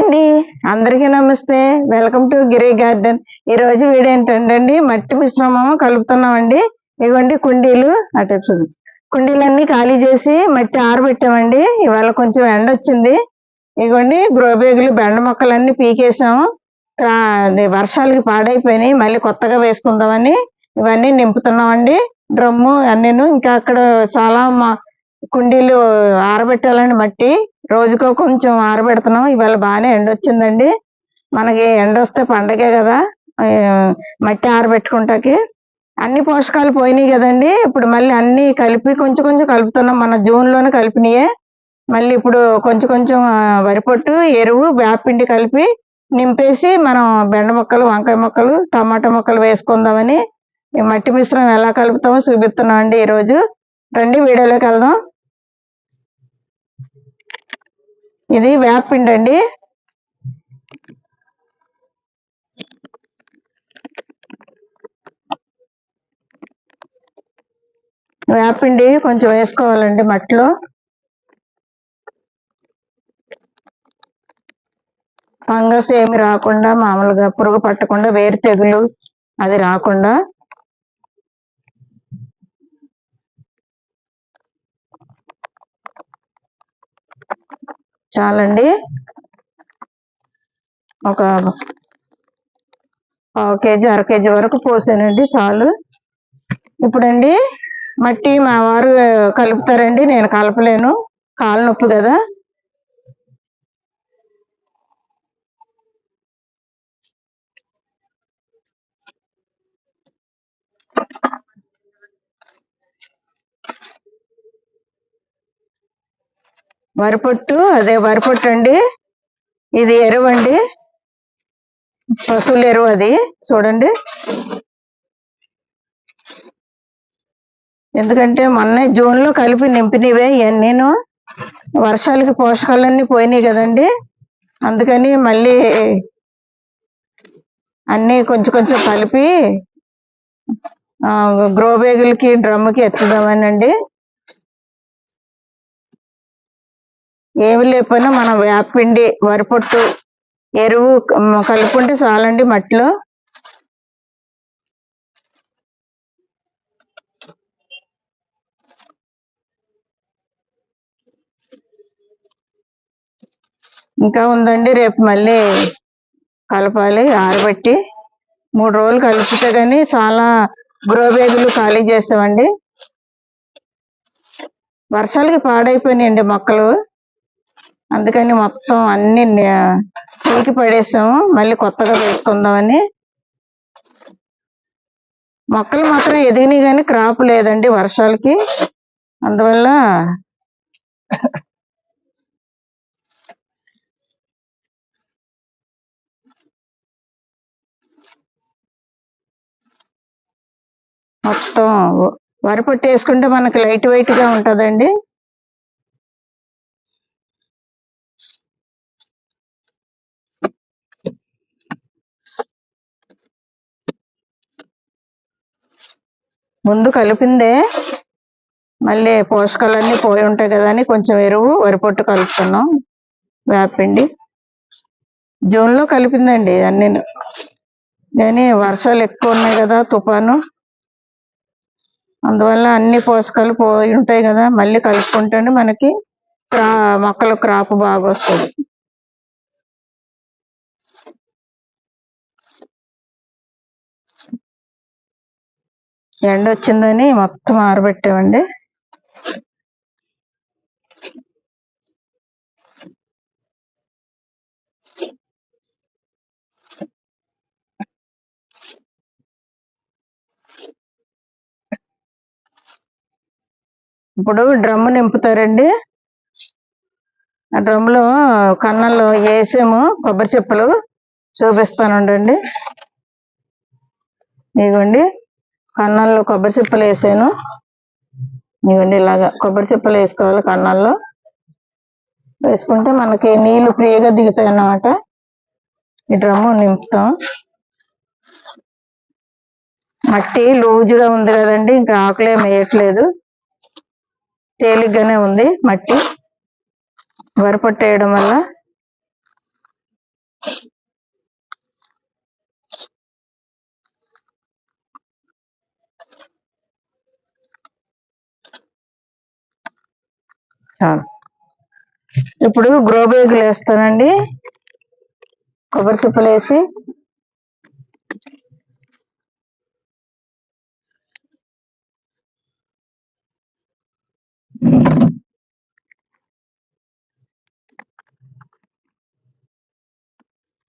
అండి. అందరికీ నమస్తే. వెల్కమ్ టు గిరి గార్డెన్ ఈ రోజు వీడియో మట్టి మిశ్రమం కలుపుతున్నామండి. ఇవ్వండి కుండీలు అటు చూపించు కుండీలన్నీ ఖాళీ చేసి మట్టి ఆరబెట్టామండి. ఇవాళ కొంచెం ఎండ వచ్చింది. ఇవ్వండి గ్రోబేగులు బెండ మొక్కలన్నీ పీకేసాము అది వర్షాలకి పాడైపోయినాయి. మళ్ళీ కొత్తగా వేసుకుందామని ఇవన్నీ నింపుతున్నామండి. డ్రమ్ము అన్నీను ఇంకా అక్కడ చాలా మా కుండీలు ఆరబెట్టాలండి మట్టి రోజుకో కొంచెం ఆరబెడుతున్నాం. ఇవాళ బాగానే ఎండ వచ్చిందండి మనకి ఎండ వస్తే పండగే కదా. మట్టి ఆరబెట్టుకుంటాకి. అన్ని పోషకాలు పోయినాయి కదండి. ఇప్పుడు మళ్ళీ అన్ని కలిపి కొంచెం కొంచెం కలుపుతున్నాం. మన జూన్లోనే కలిపినాయే. మళ్ళీ ఇప్పుడు కొంచెం కొంచెం వరిపొట్టు ఎరువు వేపిండి కలిపి నింపేసి మనం బెండ మొక్కలు వంకాయ మొక్కలు టమాటా మొక్కలు వేసుకుందామని ఈ మట్టి మిశ్రమం ఎలా కలుపుతామో చూపిస్తున్నాం అండి ఈరోజు. రండి వీడియోలోకి వెళ్దాం. ఇది వేపిండి అండి. వేపిండి కొంచెం వేసుకోవాలండి మట్టిలో. ఫంగస్ ఏమి రాకుండా మామూలుగా పురుగు పట్టకుండా వేరు తెగులు అది రాకుండా చాలండి. ఒక కేజీ అర కేజీ వరకు పోసానండి చాలు. ఇప్పుడండి మట్టి మా వారు కలుపుతారండి నేను కలపలేను. కాలు నొప్పి కదా. వరపొట్టు అదే వరపొట్టు అండి. ఇది ఎరువు అండి. పశువుల ఎరువు అది చూడండి. ఎందుకంటే మొన్న జూన్లో కలిపి నింపినవే ఇవన్నీను వర్షాలకి పోషకాలన్నీ పోయినాయి కదండి. అందుకని మళ్ళీ అన్నీ కొంచెం కొంచెం కలిపి గ్రో బ్యాగులకి డ్రమ్కి ఎత్తుదామనండి. ఏమి లేకపోయినా మనం వేపపిండి వరిపొట్టు ఎరువు కలుపుకుంటే చాలండి మట్టిలో. ఇంకా ఉందండి రేపు మళ్ళీ కలపాలి ఆరబెట్టి. మూడు రోజులు కలిపితే కానీ చాలా గ్రో బ్యాగులు ఖాళీ చేస్తామండి. వర్షాలకి పాడైపోయినాయండి మొక్కలు. అందుకని మొత్తం అన్ని ని- పీకి పడేసాము. మళ్ళీ కొత్తగా వేసుకుందామని మొక్కలు మాత్రం ఎదిగినాయి కానీ క్రాప్ లేదండి వర్షాలకి. అందువల్ల మొత్తం వరిపొట్టు వేసుకుంటే మనకి లైట్ వెయిట్గా ముందు కలిపిందే. మళ్ళీ పోషకాలన్నీ పోయి ఉంటాయి కదా అని కొంచెం ఎరువు వరిపొట్టు కలుపుతున్నాం వేపిండి జూన్లో కలిపిందండి అన్నీ. కానీ వర్షాలు ఎక్కువ ఉన్నాయి కదా తుఫాను. అందువల్ల అన్ని పోషకాలు పోయి ఉంటాయి కదా మళ్ళీ కలుపుకుంటేనే మనకి క్రా మొక్కల క్రాప్ బాగా వస్తుంది ఎండ వచ్చిందని మొత్తం ఆరబెట్టామండి ఇప్పుడు డ్రమ్ము నింపుతారండి. ఆ డ్రమ్ములో కన్నంలో వేసాము కొబ్బరి చెప్పులు చూపిస్తాను ఉండండి ఇదిగోండి. కన్నాల్లో కొబ్బరి చిప్పలు వేసాను. ఇవ్వండి ఇలాగా కొబ్బరి చిప్పలు వేసుకోవాలి కన్నాల్లో. వేసుకుంటే మనకి నీళ్ళు ఫ్రీగా దిగుతాయి అన్నమాట. ఈ డ్రమ్ము నింపుతాం. మట్టి లూజుగా ఉంది కదండి ఇంకా ఆకులే వేయట్లేదు. తేలిగ్గానే ఉంది మట్టి. వరిపొట్టు వేయడం వల్ల ఇప్పుడు గ్రో బ్యాగులు వేస్తానండి. కొబ్బరి చిప్పలు వేసి.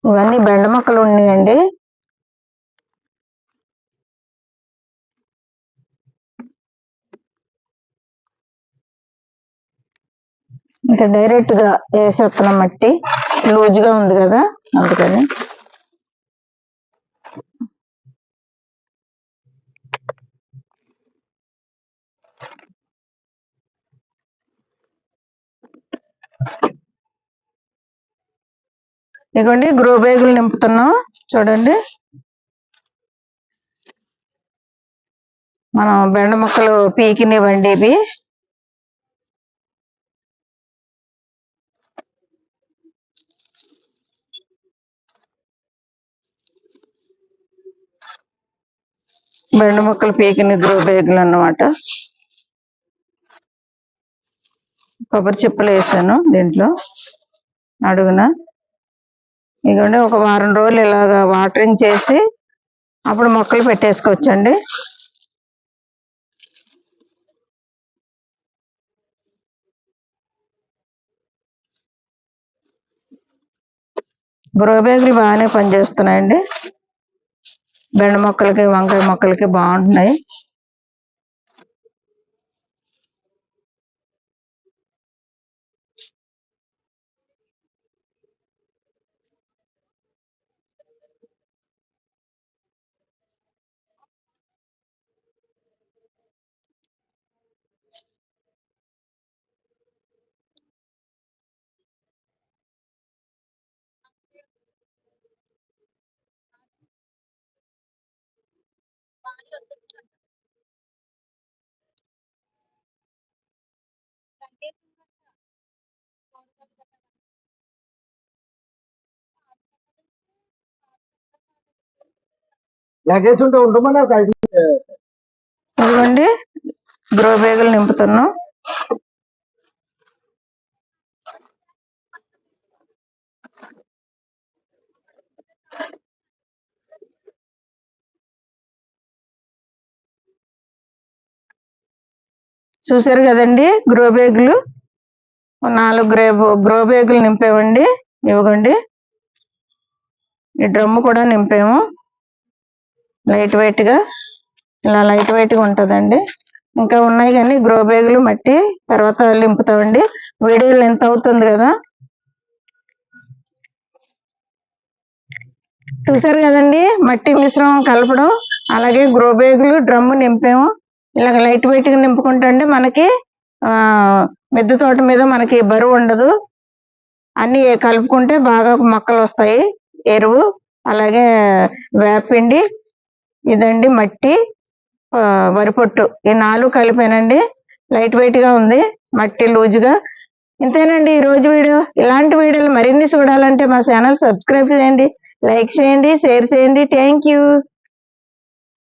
ఇవన్నీ బెండ మొక్కలు ఉన్నాయండి. ఇంకా డైరెక్ట్గా వేసేస్తున్నాం మట్టి లూజ్గా ఉంది కదా అందుకని. ఇదిగోండి గ్రో బ్యాగులు నింపుతున్నాం. చూడండి. మనం బెండ మొక్కలు పీకినివ్వండి ఇవి బెండ ముక్కలు పీకిన గ్రో బ్యాగులు అన్నమాట. కొబ్బరి చిప్పలు వేసాను దీంట్లో. అడుగున. ఇదిగోండి ఒక వారం రోజులు ఇలాగా వాటరింగ్ చేసి అప్పుడు మొక్కలు పెట్టేసుకోవచ్చండి. గ్రో బ్యాగులు బాగానే పనిచేస్తున్నాయండి. బెండ మొక్కలకి వంకాయ మొక్కలకి బాగుంటున్నాయి. లగేజ్ ఉంటే ఉండమన్నారు కదా. ఇదిగోండి గ్రో బ్యాగులు నింపుతున్నాం చూసారు కదండి గ్రో బ్యాగులు నాలుగు గ్రే గ్రో బ్యాగులు నింపామండి. ఇవ్వకండి ఈ డ్రమ్ము కూడా నింపాము. లైట్ వెయిట్గా ఇలా లైట్ వెయిట్గా ఉంటుందండి. ఇంకా ఉన్నాయి కానీ గ్రో బ్యాగులు మట్టి తర్వాత నింపుతామండి. వీడియోలు ఎంత అవుతుంది కదా. చూసారు కదండి మట్టి మిశ్రమం కలపడం. అలాగే గ్రో బ్యాగులు డ్రమ్ము నింపాము. ఇలాగ లైట్ వెయిట్గా నింపుకుంటే మనకి మిద్దె తోట మీద మనకి బరువు ఉండదు. అన్ని కలుపుకుంటే బాగా మొక్కలు వస్తాయి. ఎరువు అలాగే వేపిండి ఇదండి మట్టి వరిపొట్టు వరి పొట్టు. ఈ నాలుగు కలిపానండి. లైట్ వెయిట్గా ఉంది. మట్టి లూజుగా. ఇంతేనండి ఈ రోజు వీడియో. ఇలాంటి వీడియోలు మరిన్ని చూడాలంటే మా ఛానల్ సబ్స్క్రైబ్ చేయండి లైక్ చేయండి షేర్ చేయండి. Thank you.